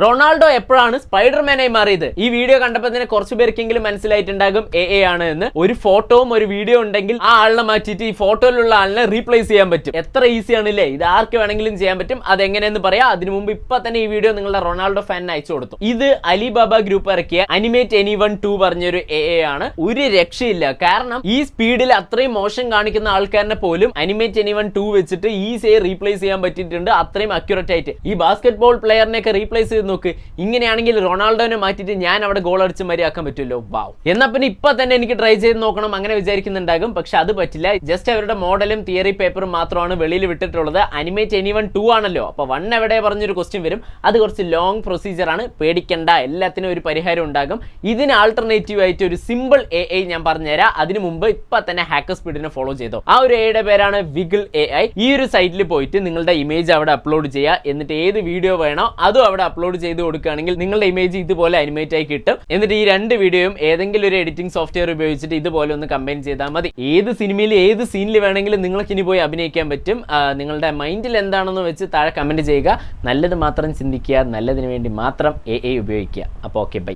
Ronaldo എപ്പോഴാണ് സ്പൈഡർമാനായി മാറിയത്? ഈ വീഡിയോ കണ്ടപ്പോൾ തന്നെ കുറച്ചു പേർക്കെങ്കിലും മനസ്സിലായിട്ടുണ്ടാകും എ എ ആണ് എന്ന്. ഒരു ഫോട്ടോവും ഒരു വീഡിയോ ഉണ്ടെങ്കിൽ ആ ആളിനെ മാറ്റിയിട്ട് ഈ ഫോട്ടോയിലുള്ള ആളിനെ റീപ്ലേസ് ചെയ്യാൻ പറ്റും. എത്ര ഈസിയാണ് ആണല്ലേ? ഇത് ആർക്ക് വേണമെങ്കിലും ചെയ്യാൻ പറ്റും? അതെങ്ങനെയെന്ന് പറയാം. അതിനു മുമ്പ് ഇപ്പൊ തന്നെ ഈ വീഡിയോ നിങ്ങളുടെ റൊണാൾഡോ ഫാനിന് അയച്ചു കൊടുത്തു. ഇത് അലിബാബ ഗ്രൂപ്പ് ഇറക്കിയ അനിമേറ്റ് എനി വൺ ടു പറഞ്ഞൊരു എ എ ആണ്. ഒരു രക്ഷയില്ല. കാരണം ഈ സ്പീഡിൽ അത്രയും മോശം കാണിക്കുന്ന ആൾക്കാരനെ പോലും അനിമേറ്റ് എനി വൺ ടു വെച്ചിട്ട് ഈസിയായി റീപ്ലേസ് ചെയ്യാൻ പറ്റിയിട്ടുണ്ട്. അത്രയും അക്യുറേറ്റ് ആയിട്ട്. ഈ ബാസ്കറ്റ് ബോൾ പ്ലെയറിനെയൊക്കെ റീപ്ലേസ് ചെയ്ത് നോക്ക്. ഇങ്ങനെയാണെങ്കിൽ റൊണാൾഡോനെ മാറ്റിയിട്ട് ഞാൻ അവിടെ ഗോൾ അടിച്ച് മരിയാക്കാൻ പറ്റുമല്ലോ. വാവ് എന്നാ പിന്നെ ഇപ്പൊ തന്നെ എനിക്ക് ട്രൈ ചെയ്ത് നോക്കണം അങ്ങനെ വിചാരിക്കുന്നുണ്ടാകും. പക്ഷെ അത് പറ്റില്ല. ജസ്റ്റ് അവരുടെ മോഡലും തിയറി പേപ്പറും മാത്രമാണ് വെളിയിൽ വിട്ടിട്ടുള്ളത്. അനിമേറ്റ് എനി വൺ ടു ആണല്ലോ. അപ്പൊ വൺ എവിടെ പറഞ്ഞൊരു ക്വസ്റ്റ്യൻ വരും. അത് കുറച്ച് ലോങ് പ്രൊസീജിയർ ആണ്. പേടിക്കണ്ട. എല്ലാത്തിനും ഒരു പരിഹാരം ഉണ്ടാകും. ഇതിന് ആൾട്ടർനേറ്റീവ് ആയിട്ട് ഒരു സിമ്പിൾ എ ഐ ഞാൻ പറഞ്ഞുതരാം. അതിനു മുമ്പ് ഇപ്പൊ തന്നെ ഹാക്കർ സ്പീഡിനെ ഫോളോ ചെയ്തോ. ആ ഒരു എയുടെ പേരാണ് വിഗിൾ എ ഐ ഈ ഒരു സൈറ്റിൽ പോയിട്ട് നിങ്ങളുടെ ഇമേജ് അവിടെ അപ്ലോഡ് ചെയ്യുക. എന്നിട്ട് ഏത് വീഡിയോ വേണോ അതും അവിടെ അപ്ലോഡ് ചെയ്ത് കൊടുക്കുകയാണെങ്കിൽ നിങ്ങളുടെ ഇമേജ് ഇതുപോലെ അനിമേറ്റ് ആയി കിട്ടും. എന്നിട്ട് ഈ രണ്ട് വീഡിയോയും ഏതെങ്കിലും ഒരു എഡിറ്റിംഗ് സോഫ്റ്റ്വെയർ ഉപയോഗിച്ചിട്ട് ഇതുപോലെ ഒന്ന് കമ്പൈൻ ചെയ്താൽ മതി. ഏത് സിനിമയിൽ ഏത് സീനിൽ വേണമെങ്കിലും നിങ്ങൾക്ക് ഇനി പോയി അഭിനയിക്കാൻ പറ്റും. നിങ്ങളുടെ മൈൻഡിൽ എന്താണെന്ന് വെച്ച് താഴെ കമന്റ് ചെയ്യുക. നല്ലത് മാത്രം ചിന്തിക്കുക. നല്ലതിന് വേണ്ടി മാത്രം എ ഉപയോഗിക്കുക. അപ്പോൾ ഓക്കെ ബൈ